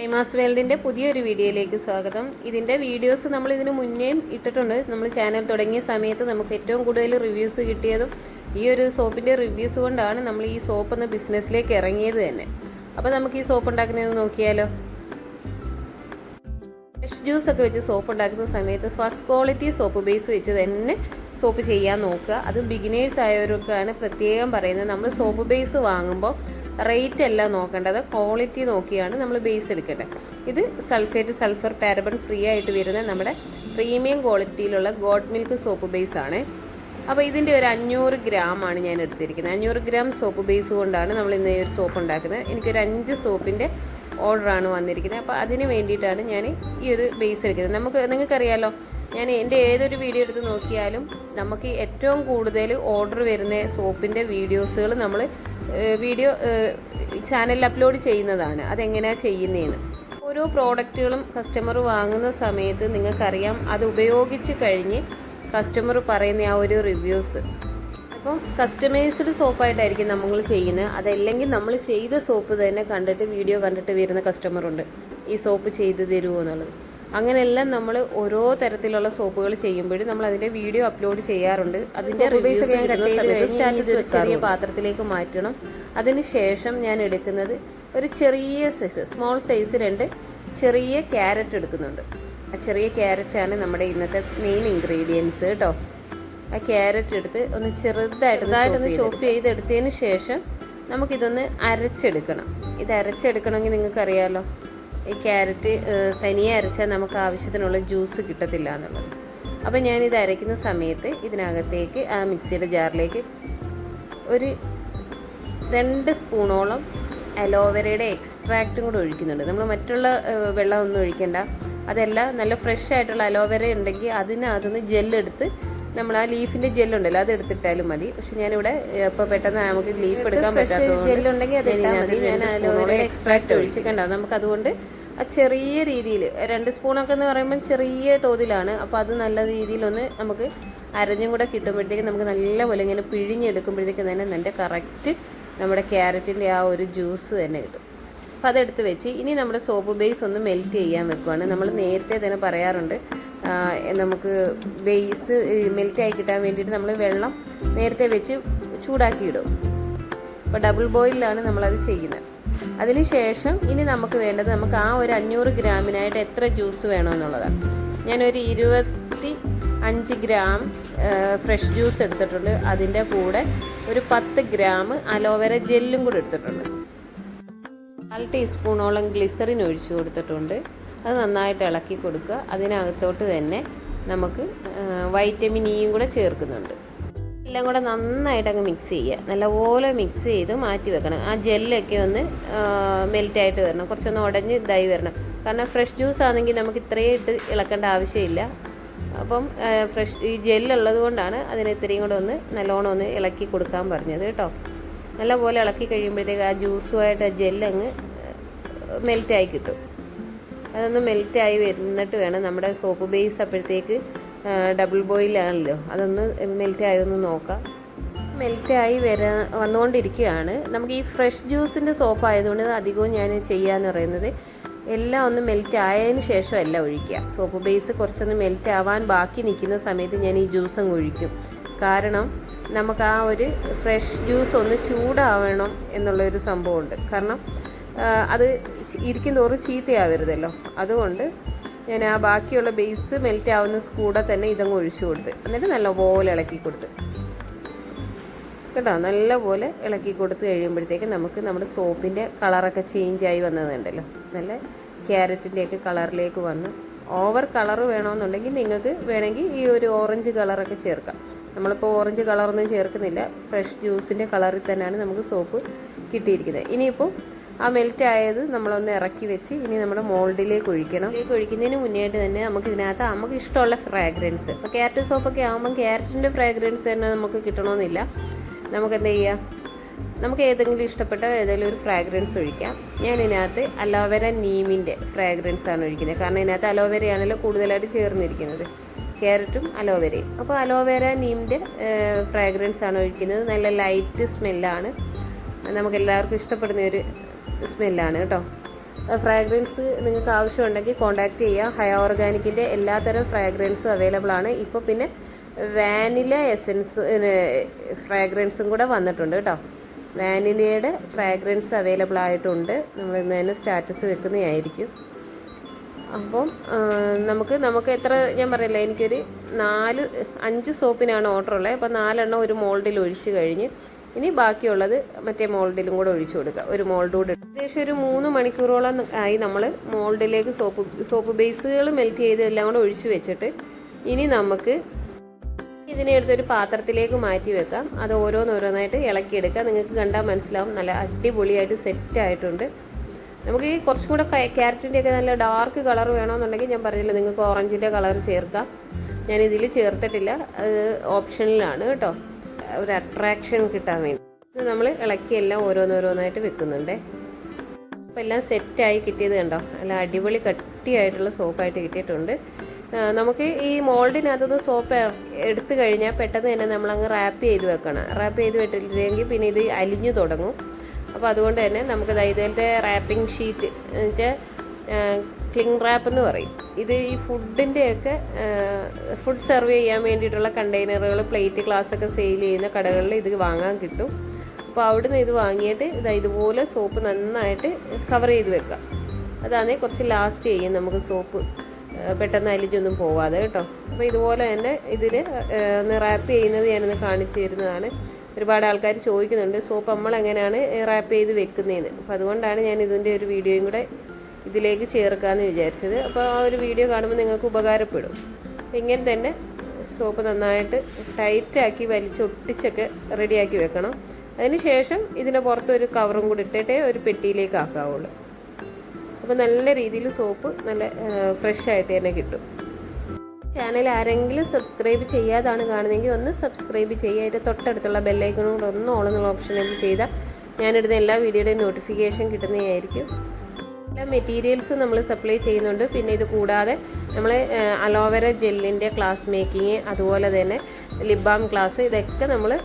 Famous വേൾഡിന്റെ പുതിയൊരു വീഡിയോയിലേക്ക് സ്വാഗതം. ഇതിന്റെ വീഡിയോസ് നമ്മൾ ഇതിന് മുന്നേയും ഇട്ടിട്ടുണ്ട്. നമ്മൾ ചാനൽ തുടങ്ങിയ സമയത്ത് നമുക്ക് ഏറ്റവും കൂടുതൽ റിവ്യൂസ് കിട്ടിയതും ഈ ഒരു സോപ്പിന്റെ റിവ്യൂസ് കൊണ്ടാണ് നമ്മൾ ഈ സോപ്പ് എന്ന ബിസിനസ്സിലേക്ക് ഇറങ്ങിയത് തന്നെ. അപ്പോൾ നമുക്ക് ഈ സോപ്പ് ഉണ്ടാക്കുന്നത് നോക്കിയാലോ. ഫ്രഷ് ജ്യൂസ് ഒക്കെ വെച്ച് സോപ്പ് ഉണ്ടാക്കുന്ന സമയത്ത് ഫസ്റ്റ് ക്വാളിറ്റി സോപ്പ് ബേസ് വെച്ച് തന്നെ സോപ്പ് ചെയ്യാൻ നോക്കുക. അത് ബിഗിനേഴ്സ് ആയവർക്കാണ് പ്രത്യേകം പറയുന്നത്. നമ്മൾ സോപ്പ് ബേസ് വാങ്ങുമ്പോൾ റേറ്റ് അല്ല നോക്കേണ്ടത്. ക്വാളിറ്റി നോക്കിയാണ് നമ്മൾ ബേസ് എടുക്കേണ്ടത്. ഇത് സൾഫേറ്റ് സൾഫർ പാരബൺ ഫ്രീ ആയിട്ട് വരുന്ന നമ്മുടെ പ്രീമിയം ക്വാളിറ്റിയിലുള്ള ഗോഡ് മിൽക്ക് സോപ്പ് ബേസ് ആണ്. അപ്പോൾ ഇതിന്റെ ഒരു അഞ്ഞൂറ് ഗ്രാം ആണ് ഞാൻ എടുത്തിരിക്കുന്നത്. അഞ്ഞൂറ് ഗ്രാം സോപ്പ് ബേസ് കൊണ്ടാണ് നമ്മൾ ഇന്ന് ഈ ഒരു സോപ്പ് ഉണ്ടാക്കുന്നത്. എനിക്കൊരു അഞ്ച് സോപ്പിന്റെ ഓർഡറാണ് വന്നിരിക്കുന്നത്. അപ്പോൾ അതിന് വേണ്ടിയിട്ടാണ് ഞാൻ ഈ ഒരു ബേസ് എടുക്കുന്നത്. നമുക്ക് നിങ്ങൾക്കറിയാലോ ഞാൻ എന്റെ ഏതൊരു വീഡിയോ എടുത്ത് നോക്കിയാലും നമുക്ക് ഏറ്റവും കൂടുതൽ ഓർഡർ വരുന്ന സോപ്പിന്റെ വീഡിയോസുകൾ നമ്മൾ വീഡിയോ ചാനലിൽ അപ്ലോഡ് ചെയ്യുന്നതാണ്. അതെങ്ങനെയാണ് ചെയ്യുന്നതെന്ന് ഓരോ പ്രോഡക്റ്റുകളും കസ്റ്റമർ വാങ്ങുന്ന സമയത്ത് നിങ്ങൾക്കറിയാം അത് ഉപയോഗിച്ച് കഴിഞ്ഞ് കസ്റ്റമർ പറയുന്ന ആ ഒരു റിവ്യൂസ്. അപ്പം കസ്റ്റമൈസ്ഡ് സോപ്പായിട്ടായിരിക്കും നമ്മൾ ചെയ്യുന്നത്. അതല്ലെങ്കിൽ നമ്മൾ ചെയ്ത സോപ്പ് തന്നെ കണ്ടിട്ട് വീഡിയോ കണ്ടിട്ട് വരുന്ന കസ്റ്റമറുണ്ട്. ഈ സോപ്പ് ചെയ്ത് തരുമോ എന്നുള്ളത്. അങ്ങനെയെല്ലാം നമ്മൾ ഓരോ തരത്തിലുള്ള സോപ്പുകൾ ചെയ്യുമ്പോഴും നമ്മൾ അതിന്റെ വീഡിയോ അപ്ലോഡ് ചെയ്യാറുണ്ട്. അതിന്റെ ചെറിയ പാത്രത്തിലേക്ക് മാറ്റണം. അതിനുശേഷം ഞാൻ എടുക്കുന്നത് ഒരു ചെറിയ സൈസ് സ്മോൾ സൈസ് രണ്ട് ചെറിയ ക്യാരറ്റ് എടുക്കുന്നുണ്ട്. ആ ചെറിയ ക്യാരറ്റാണ് നമ്മുടെ ഇന്നത്തെ മെയിൻ ഇൻഗ്രീഡിയൻസ് കേട്ടോ ആ ക്യാരറ്റ് എടുത്ത് ഒന്ന് ചെറുതായിട്ട് ചെറുതായിട്ടൊന്ന് ചോപ്പ് ചെയ്തെടുത്തതിന് ശേഷം നമുക്കിതൊന്ന് അരച്ചെടുക്കണം. ഇത് അരച്ചെടുക്കണമെങ്കിൽ നിങ്ങൾക്കറിയാലോ. ഈ ക്യാരറ്റ് തനിയെ അരച്ചാൽ നമുക്ക് ആവശ്യത്തിനുള്ള ജ്യൂസ് കിട്ടത്തില്ല എന്നുള്ളത്. അപ്പം ഞാനിത് അരയ്ക്കുന്ന സമയത്ത് ഇതിനകത്തേക്ക് ആ മിക്സിയുടെ ജാറിലേക്ക് ഒരു രണ്ട് സ്പൂണോളം അലോവേരയുടെ എക്സ്ട്രാക്റ്റും കൂടെ ഒഴിക്കുന്നുണ്ട്. നമ്മൾ മറ്റുള്ള വെള്ളം ഒന്നും ഒഴിക്കണ്ട. അതല്ല നല്ല ഫ്രഷ് ആയിട്ടുള്ള അലോവേര ഉണ്ടെങ്കിൽ അതിനകത്തുനിന്ന് ജെല്ലെടുത്ത് നമ്മൾ ആ ലീഫിന്റെ ജെല്ലുണ്ടല്ലോ അത് എടുത്തിട്ടാലും മതി. പക്ഷെ ഞാനിവിടെ ഇപ്പോൾ പെട്ടെന്ന് നമുക്ക് ലീഫ് എടുക്കാൻ പറ്റാത്ത ജെല്ലുണ്ടെങ്കിൽ അത് മതി. ഞാൻ ഒഴിച്ചിട്ടുണ്ടോ നമുക്ക് അതുകൊണ്ട് ആ ചെറിയ രീതിയിൽ രണ്ട് സ്പൂണൊക്കെ എന്ന് പറയുമ്പോൾ ചെറിയ തോതിലാണ്. അപ്പോൾ അത് നല്ല രീതിയിലൊന്ന് നമുക്ക് അരഞ്ഞും കൂടെ കിട്ടുമ്പോഴത്തേക്ക് നമുക്ക് നല്ലപോലെ ഇങ്ങനെ പിഴിഞ്ഞെടുക്കുമ്പോഴത്തേക്ക് തന്നെ നല്ല കറക്റ്റ് നമ്മുടെ ക്യാരറ്റിന്റെ ആ ഒരു ജ്യൂസ് തന്നെ കിട്ടും. അപ്പോൾ അതെടുത്ത് വെച്ച് ഇനി നമ്മുടെ സോപ്പ് ബേസ് ഒന്ന് മെൽറ്റ് ചെയ്യാൻ വെക്കുവാണ്. നമ്മൾ നേരത്തെ തന്നെ പറയാറുണ്ട് നമുക്ക് ബേസ് മെൽറ്റ് ആയി കിട്ടാൻ വേണ്ടിയിട്ട് നമ്മൾ വെള്ളം നേരത്തെ വെച്ച് ചൂടാക്കിയിടും. അപ്പോൾ ഡബിൾ ബോയിലാണ് നമ്മളത് ചെയ്യുന്നത്. അതിനുശേഷം ഇനി നമുക്ക് വേണ്ടത് നമുക്ക് ആ ഒരു അഞ്ഞൂറ് ഗ്രാമിനായിട്ട് എത്ര ജ്യൂസ് വേണമെന്നുള്ളതാണ്. ഞാനൊരു ഇരുപത്തി അഞ്ച് ഗ്രാം ഫ്രഷ് ജ്യൂസ് എടുത്തിട്ടുണ്ട്. അതിന്റെ കൂടെ ഒരു പത്ത് ഗ്രാം അലോവേര ജെല്ലും കൂടെ എടുത്തിട്ടുണ്ട്. കാൽ ടീസ്പൂണോളം ഗ്ലിസറിൻ ഒഴിച്ചു കൊടുത്തിട്ടുണ്ട്. അത് നന്നായിട്ട് ഇളക്കി കൊടുക്കുക. അതിനകത്തോട്ട് തന്നെ നമുക്ക് വൈറ്റമിൻ ഇയും കൂടെ ചേർക്കുന്നുണ്ട്. എല്ലാം കൂടെ നന്നായിട്ട് അങ്ങ് മിക്സ് ചെയ്യുക. നല്ലപോലെ മിക്സ് ചെയ്ത് മാറ്റി വെക്കണം. ആ ജെല്ലൊക്കെ ഒന്ന് മെൽറ്റായിട്ട് വരണം. കുറച്ചൊന്ന് ഉടഞ്ഞ് ഇതായി വരണം. കാരണം ഫ്രഷ് ജ്യൂസ് ആണെങ്കിൽ നമുക്ക് ഇത്രയും ഇട്ട് ഇളക്കേണ്ട ആവശ്യമില്ല. അപ്പം ഫ്രഷ് ഈ ജെല്ലുള്ളത് കൊണ്ടാണ് അതിന് ഇത്രയും കൂടെ ഒന്ന് നല്ലോണം ഒന്ന് ഇളക്കി കൊടുക്കാൻ പറഞ്ഞത് കേട്ടോ. നല്ലപോലെ ഇളക്കി കഴിയുമ്പോഴത്തേക്ക് ആ ജ്യൂസുമായിട്ട് ആ ജെല്ലങ്ങ് മെൽറ്റായി കിട്ടും. അതൊന്ന് മെൽറ്റായി വരുന്നിട്ട് വേണം നമ്മുടെ സോപ്പ് ബേസ് അപ്പോഴത്തേക്ക് ഡബിൾ ബോയിലാണല്ലോ അതൊന്ന് മെൽറ്റായി ഒന്ന് നോക്കാം. മെൽറ്റായി വരാ വന്നുകൊണ്ടിരിക്കുകയാണ്. നമുക്ക് ഈ ഫ്രഷ് ജ്യൂസിന്റെ സോപ്പ് ആയതുകൊണ്ട് അധികവും ഞാൻ ചെയ്യാന്ന് പറയുന്നത് എല്ലാം ഒന്ന് മെൽറ്റ് ആയതിന് ശേഷം അല്ല ഒഴിക്കുക. സോപ്പ് ബേസ് കുറച്ചൊന്ന് മെൽറ്റ് ആവാൻ ബാക്കി നിൽക്കുന്ന സമയത്ത് ഞാൻ ഈ ജ്യൂസ് അങ്ങ് ഒഴിക്കും. കാരണം നമുക്ക് ആ ഒരു ഫ്രഷ് ജ്യൂസ് ഒന്ന് ചൂടാവണം എന്നുള്ളൊരു സംഭവമുണ്ട്. കാരണം അത് ഇരിക്കും തോറും ചീത്തയാവരുതല്ലോ. അതുകൊണ്ട് ഞാൻ ആ ബാക്കിയുള്ള ബേസ് മെൽറ്റ് ആവുന്ന കൂടെ തന്നെ ഇതങ്ങ് ഒഴിച്ചു കൊടുത്ത് എന്നിട്ട് നല്ലപോലെ ഇളക്കി കൊടുത്ത്. കേട്ടോ? നല്ലപോലെ ഇളക്കി കൊടുത്ത് കഴിയുമ്പോഴത്തേക്ക് നമുക്ക് നമ്മുടെ സോപ്പിന്റെ കളറൊക്കെ ആയി വന്നതുണ്ടല്ലോ നല്ല ക്യാരറ്റിന്റെയൊക്കെ കളറിലേക്ക് വന്ന് ഓവർ കളർ വേണമെന്നുണ്ടെങ്കിൽ നിങ്ങൾക്ക് വേണമെങ്കിൽ ഈ ഒരു ഓറഞ്ച് കളറൊക്കെ ചേർക്കാം. നമ്മളിപ്പോൾ ഓറഞ്ച് കളറൊന്നും ചേർക്കുന്നില്ല. ഫ്രഷ് ജ്യൂസിന്റെ കളറിൽ തന്നെയാണ് നമുക്ക് സോപ്പ് കിട്ടിയിരിക്കുന്നത്. ഇനിയിപ്പോൾ ആ മെൽറ്റ് ആയത് നമ്മളൊന്ന് ഇറക്കി വെച്ച് ഇനി നമ്മുടെ മോൾഡിലേക്ക് ഒഴിക്കണം. ഇതിലേക്ക് ഒഴിക്കുന്നതിന് മുന്നേയായിട്ട് തന്നെ നമുക്ക് ഇതിനകത്ത് നമുക്ക് ഇഷ്ടമുള്ള ഫ്രാഗ്രൻസ് ഇപ്പോൾ ക്യാരറ്റ് സോപ്പൊക്കെ ആകുമ്പോൾ ക്യാരറ്റിന്റെ ഫ്രാഗ്രൻസ് തന്നെ നമുക്ക് കിട്ടണമെന്നില്ല നമുക്ക് എന്ത് ചെയ്യാം? നമുക്ക് ഏതെങ്കിലും ഇഷ്ടപ്പെട്ട ഏതെങ്കിലും ഒരു ഫ്രാഗ്രൻസ് ഒഴിക്കാം. ഞാൻ ഇതിനകത്ത് അലോവേര നീമിന്റെ ഫ്രാഗ്രൻസ് ആണ് ഒഴിക്കുന്നത്. കാരണം ഇതിനകത്ത് അലോവേരയാണല്ലോ കൂടുതലായിട്ട് ചേർന്നിരിക്കുന്നത്. ക്യാരറ്റും അലോവേരയും അപ്പോൾ അലോവേര നീമിന്റെ ഫ്രാഗ്രൻസ് ആണ് ഒഴിക്കുന്നത്. നല്ല ലൈറ്റ് സ്മെല്ലാണ് നമുക്ക് എല്ലാവർക്കും ഇഷ്ടപ്പെടുന്ന ഒരു സ്മെല്ലാണ് കേട്ടോ. ഫ്രാഗ്രൻസ് നിങ്ങൾക്ക് ആവശ്യമുണ്ടെങ്കിൽ കോൺടാക്റ്റ് ചെയ്യാം. ഹയ ഓർഗാനിക്കിന്റെ എല്ലാത്തരം ഫ്രാഗ്രൻസും അവൈലബിൾ ആണ്. ഇപ്പോൾ പിന്നെ വാനില എസൻസ് ഫ്രാഗ്രൻസും കൂടെ വന്നിട്ടുണ്ട് കേട്ടോ. വാനിലയുടെ ഫ്രാഗ്രൻസ് അവൈലബിൾ ആയിട്ടുണ്ട്. നമ്മൾ ഇന്ന് തന്നെ സ്റ്റാറ്റസ് വെക്കുന്നതായിരിക്കും. അപ്പം നമുക്ക് നമുക്ക് എത്ര ഞാൻ പറയില്ല എനിക്കൊരു നാല് അഞ്ച് സോപ്പിനാണ് ഓർഡർ ഉള്ളത്. അപ്പം നാലെണ്ണം ഒരു മോൾഡിൽ ഒഴിച്ച് കഴിഞ്ഞ് ഇനി ബാക്കിയുള്ളത് മറ്റേ മോൾഡിലും കൂടെ ഒഴിച്ചു കൊടുക്കുക ഒരു മോൾഡ് കൂടെ. ഏകദേശം ഒരു മൂന്ന് മണിക്കൂറോളം ആയി നമ്മൾ മോൾഡിലേക്ക് സോപ്പ് സോപ്പ് ബേസുകൾ മെൽറ്റ് ചെയ്ത് എല്ലാം കൂടെ ഒഴിച്ചു വെച്ചിട്ട് ഇനി നമുക്ക് ഇതിനെ എടുത്തൊരു പാത്രത്തിലേക്ക് മാറ്റി വെക്കാം. അത് ഓരോന്നോരോന്നായിട്ട് ഇളക്കിയെടുക്കാം. നിങ്ങൾക്ക് കണ്ടാൽ മനസ്സിലാവും. നല്ല അടിപൊളിയായിട്ട് സെറ്റ് ആയിട്ടുണ്ട്. നമുക്ക് ഈ കുറച്ചും കൂടെ ക്യാരറ്റിന്റെ ഒക്കെ നല്ല ഡാർക്ക് കളർ വേണമെന്നുണ്ടെങ്കിൽ ഞാൻ പറഞ്ഞില്ല നിങ്ങൾക്ക് ഓറഞ്ചിന്റെ കളർ ചേർക്കാം. ഞാൻ ഇതിൽ ചേർത്തിട്ടില്ല. അത് ഓപ്ഷനിലാണ് കേട്ടോ. ഒരു അട്രാക്ഷൻ കിട്ടാൻ വേണ്ടി. ഇത് നമ്മൾ ഇളക്കി എല്ലാം ഓരോന്നോരോന്നായിട്ട് വെക്കുന്നുണ്ടേ. അപ്പോൾ എല്ലാം സെറ്റായി കിട്ടിയത് കണ്ടോ? നല്ല അടിപൊളി കട്ടിയായിട്ടുള്ള സോപ്പായിട്ട് കിട്ടിയിട്ടുണ്ട്. നമുക്ക് ഈ മോൾഡിനകത്തുനിന്ന് സോപ്പ് എടുത്തു കഴിഞ്ഞാൽ പെട്ടെന്ന് തന്നെ നമ്മളങ്ങ് റാപ്പ് ചെയ്ത് വെക്കണം. റാപ്പ് ചെയ്ത് വെട്ടില്ലെങ്കിൽ പിന്നെ ഇത് അലിഞ്ഞു തുടങ്ങും. അപ്പോൾ അതുകൊണ്ട് തന്നെ നമുക്ക് ദാ ഇതിന്റെ റാപ്പിംഗ് ഷീറ്റ് എന്ന് വെച്ചാൽ ക്ലിങ് റാപ്പ് എന്ന് പറയും. ഇത് ഈ ഫുഡിന്റെയൊക്കെ ഫുഡ് സെർവ് ചെയ്യാൻ വേണ്ടിയിട്ടുള്ള കണ്ടെയ്നറുകൾ പ്ലേറ്റ് ഗ്ലാസ് ഒക്കെ സെയിൽ ചെയ്യുന്ന കടകളിൽ ഇത് വാങ്ങാൻ കിട്ടും. അപ്പോൾ അവിടുന്ന് ഇത് വാങ്ങിയിട്ട് ഇതാ ഇതുപോലെ സോപ്പ് നന്നായിട്ട് കവർ ചെയ്ത് വെക്കാം അതാണേ കുറച്ച് ലാസ്റ്റ് ചെയ്യും നമുക്ക് സോപ്പ് പെട്ടെന്ന് അലിഞ്ഞൊന്നും പോവാതെ കേട്ടോ. അപ്പോൾ ഇതുപോലെ തന്നെ ഇതിൽ റാപ്പ് ചെയ്യുന്നത് ഞാനൊന്ന് കാണിച്ചു തരുന്നതാണ്. ഒരുപാട് ആൾക്കാർ ചോദിക്കുന്നുണ്ട് സോപ്പ് നമ്മൾ എങ്ങനെയാണ് റാപ്പ് ചെയ്ത് വെക്കുന്നതെന്ന് അപ്പോൾ അതുകൊണ്ടാണ് ഞാൻ ഇതിന്റെ ഒരു വീഡിയോയും കൂടെ ഇതിലേക്ക് ചേർക്കാമെന്ന് വിചാരിച്ചത്. അപ്പോൾ ആ ഒരു വീഡിയോ കാണുമ്പോൾ നിങ്ങൾക്ക് ഉപകാരപ്പെടും. ഇങ്ങനെ തന്നെ സോപ്പ് നന്നായിട്ട് ടൈറ്റാക്കി വലിച്ചൊട്ടിച്ചൊക്കെ റെഡിയാക്കി വെക്കണം. അതിനുശേഷം ഇതിന്റെ പുറത്ത് ഒരു കവറും കൂടി ഇട്ടിട്ടേ ഒരു പെട്ടിയിലേക്ക് ആക്കാവുള്ളൂ. അപ്പോൾ നല്ല രീതിയിൽ സോപ്പ് നല്ല ഫ്രഷ് ആയിട്ട് തന്നെ കിട്ടും. ചാനൽ ആരെങ്കിലും സബ്സ്ക്രൈബ് ചെയ്യാതാണ് കാണുന്നതെങ്കിൽ ഒന്ന് സബ്സ്ക്രൈബ് ചെയ്യുക. അതിന്റെ തൊട്ടടുത്തുള്ള ബെല്ലൈക്കണോട് ഒന്ന് ഓളെന്നുള്ള ഓപ്ഷൻ എനിക്ക് ചെയ്താൽ ഞാനിടുന്ന എല്ലാ വീഡിയോയുടെയും നോട്ടിഫിക്കേഷൻ കിട്ടുന്നതായിരിക്കും. മെറ്റീരിയൽസും നമ്മൾ സപ്ലൈ ചെയ്യുന്നുണ്ട്. പിന്നെ ഇത് കൂടാതെ നമ്മൾ അലോവേര ജെല്ലിന്റെ ക്ലാസ് മേക്കിങ് അതുപോലെ തന്നെ ലിബാം ക്ലാസ് ഇതൊക്കെ നമ്മൾ